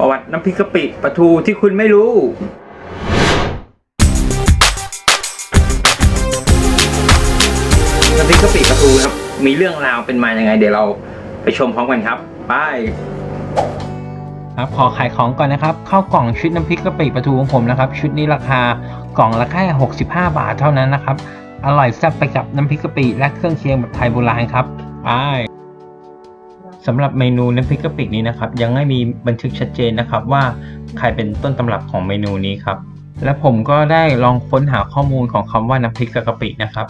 ประวัติน้ำพริกกะปิปลาทูที่คุณไม่รู้ น้ำพริกกะปิปลาทูครับ มีเรื่องราวเป็นมายังไง เดี๋ยวเราไปชมพร้อมกันครับไปครับขอขายของก่อนนะครับข้าวกล่องชุดน้ำพริกกะปิปลาทูของผมนะครับ ชุดนี้ราคากล่องละแค่65 บาทเท่านั้นนะครับ อร่อยแซ่บไปกับน้ำพริกกะปิและเครื่องเคียงแบบไทยโบราณครับไป สำหรับเมนูน้ำพริกกะปินี้นะครับ ยังไม่มีบันทึกชัดเจนนะครับ ว่าใครเป็นต้นตำรับของเมนูนี้ครับ และผมก็ได้ลองค้นหาข้อมูลของคำว่าน้ำพริกกะปินะครับ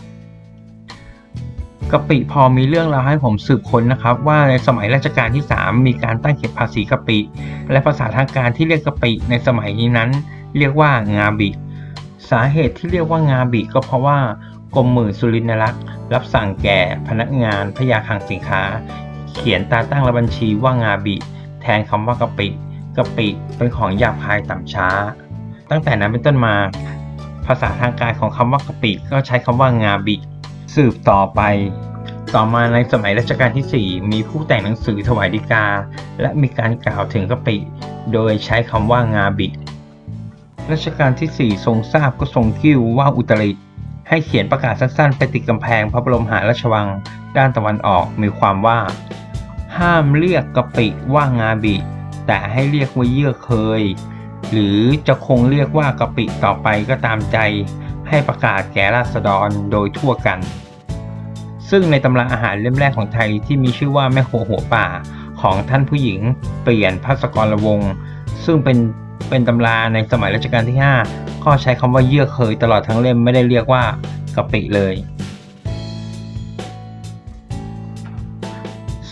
กะปิพอมีเรื่องราวให้ผมสืบค้นนะครับ ว่าในสมัยรัชกาลที่ 3 มีการตั้งเก็บภาษีกะปิ และภาษาทางการที่เรียกกะปิในสมัยนี้นั้น เรียกว่างาบิ สาเหตุที่เรียกว่างาบิก็เพราะว่ากรมหมื่นสุรินทรักษ์รับสั่งแก่พนักงานพยาคลังสินค้า เขียนตาตั้งและบัญชีว่างาบิ แทนคำว่ากะปิกะปิเป็นของหยาบคายต่ำช้า ตั้งแต่นั้นเป็นต้นมา ภาษาทางการของคำว่ากะปิก็ใช้คำว่างาบิ สืบต่อไป ต่อมาในสมัยรัชกาลที่ 4 มีผู้แต่งหนังสือถวายฎีกา และมีการกล่าวถึงกะปิ โดยใช้คำว่างาบิรัชกาลที่ 4 ทรงทราบก็ทรงกิ้วว่าอุตริให้เขียนประกาศสั้นๆไปติดกำแพงพระบรมหาราชวัง ด้านตะวันออกมีความว่า ห้ามเรียกกะปิว่างาบิ แต่ให้เรียกว่าเยื่อเคย หรือจะคงเรียกว่ากะปิต่อไปก็ตามใจ ให้ประกาศแก่ราษฎรโดยทั่วกัน ซึ่งในตำราอาหารเล่มแรกของไทยที่มีชื่อว่าแม่ครัวหัวป่าของท่านผู้หญิงเปลี่ยนพัสกรวง ซึ่งเป็นเป็นตำราในสมัยรัชกาลที่ 5 ก็ใช้คำว่าเยื่อเคยตลอดทั้งเล่มไม่ได้เรียกว่ากะปิเลย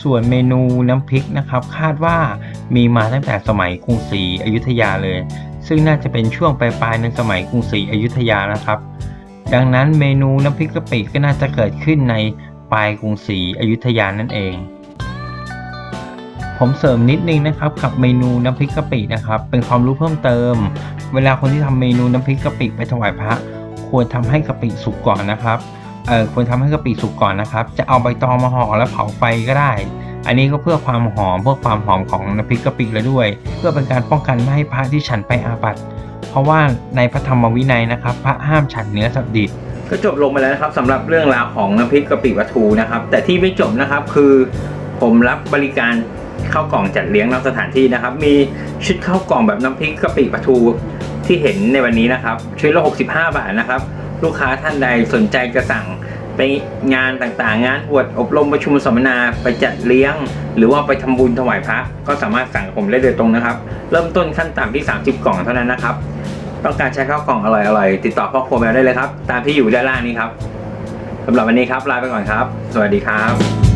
ส่วนเมนูน้ำพริกนะครับ คาดว่ามีมาตั้งแต่สมัยกรุงศรีอยุธยาเลย ซึ่งน่าจะเป็นช่วงปลายๆในสมัยกรุงศรีอยุธยานะครับ ดังนั้นเมนูน้ำพริกกะปิก็น่าจะเกิดขึ้นในปลายกรุงศรีอยุธยานั่นเอง ผมเสริมนิดนึงนะครับกับเมนูน้ำพริกกะปินะครับ เป็นความรู้เพิ่มเติม เวลาคนที่ทำเมนูน้ำพริกกะปิไปถวายพระ ควรทำให้กะปิสุกก่อนนะครับ เออควรทำให้กะปิสุกก่อนนะครับ จะเอาใบตองมาห่อแล้วเผาไฟก็ได้ อันนี้ก็เพื่อความหอมเพื่อความหอมของน้ำพริกกะปิแล้วด้วย เพื่อเป็นการป้องกันไม่ให้พระที่ฉันไปอาบัติเพราะว่าในพระธรรมวินัยนะครับ พระห้ามฉันเนื้อสัตว์ดิบก็จบลงไปแล้วนะครับสำหรับเรื่องราวของน้ำพริกกะปิปลาทูนะครับ แต่ที่ไม่จบนะครับคือผมรับบริการข้าวกล่องจัดเลี้ยงนอกสถานที่นะครับ มีชุดข้าวกล่องแบบน้ำพริกกะปิปลาทูที่เห็นในวันนี้นะครับชุดละ65 บาทนะครับ ลูกค้าท่านใดสนใจจะสั่งไปงานต่างๆ งานบวชอบรมประชุมสัมมนาไปจัดเลี้ยง หรือว่าไปทำบุญถวายพระก็สามารถสั่งผมได้โดยตรงนะครับ เริ่มต้นขั้นต่ำที่ 30 กล่องเท่านั้นนะครับ ต้องการใช้ข้าวกล่องอร่อยๆ ติดต่อพ่อครัวแมวได้เลยครับ ตามที่อยู่ด้านล่างนี้ครับสำหรับวันนี้ครับลาไปก่อนครับ สวัสดีครับ